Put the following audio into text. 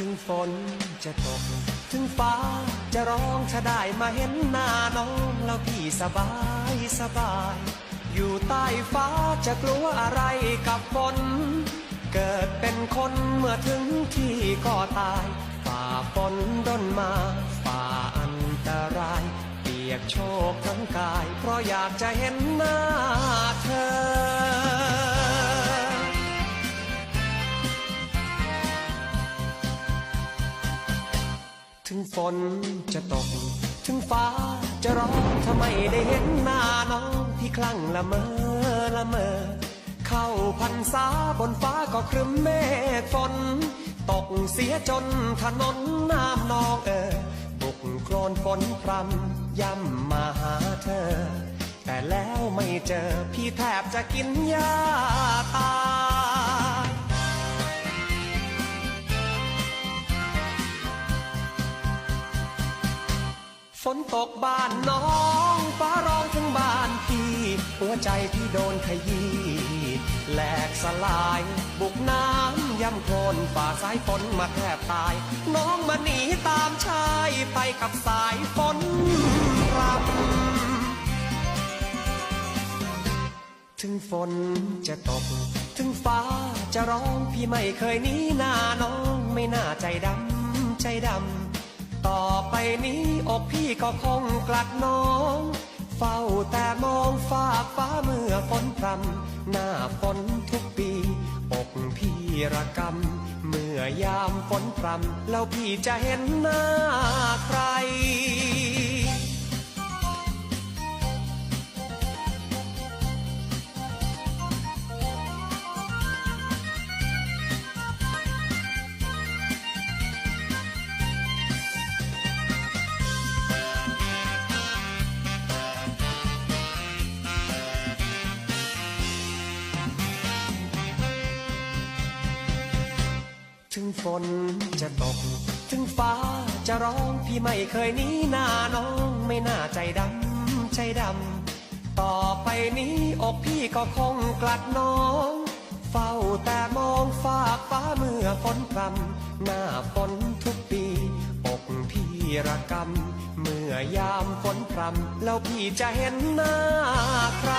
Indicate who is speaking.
Speaker 1: ถึงฝนจะตก ถึงฟ้าจะร้องถ้าได้มาเห็นหน้าน้องแล้วพี่สบายสบาย อยู่ใต้ฟ้าจะกลัวอะไรกับฝน เกิดเป็นคนเมื่อถึงที่ก็ตาย ฝ่าฝนดนมา ฝ่าอันตราย เปียกโชกทั้งกาย เพราะอยากจะเห็นหน้า ถึงฝนจะตก ถึงฟ้าจะร้องถ้าไมได้เห็นหน้าน้องที่คลั่งละเมอละเมอ เข้าพันษาบนฟ้าก็ครึ้มเมฆฝน ตกเสียจนถนนน้ำนองเออบุกโคลนฝนพรำย่ำมาหาเธอ แต่แล้วไม่เจอพี่แทบจะกินยาตาย นตกบ้านน้องฟ้าร้องถึงบ้านพี่ หัวใจพี่โดนขยี้แหลกสลาย บุกน้ำย่ำโคลนฝ่าสายฝนมาแทบตาย น้องมาหนีตามชายไปกับสายฝนรำถึงฝนจะตก ถึงฟ้าจะร้องพี่ไม่เคยหนีหน้าน้องไม่น่าใจดำใจดำต่อไปนี้ กพี่ก็คงกลัดน้อง เฝ้าแต่มองฟ้ากฟ้าเมื่อฝนพรำหน้าฝนทุกปีอกพี่ระกำเมื่อยามฝนพรำแล้วพี่จะเห็นหน้าใคร ถึงฝนจะตก ถึงฟ้าจะร้องพี่ไม่เคยหนีหน้าน้องไม่น่าใจดำใจดำต่อไปนี้อกพี่ก็คงกลัดน้อง เฝ้าแต่มองฟ้ากฟ้าเมื่อฝนพรำหน้าฝนทุกปี อกพี่ระกำเมื่อยามฝนพรำแล้วพี่จะเห็นหน้าใคร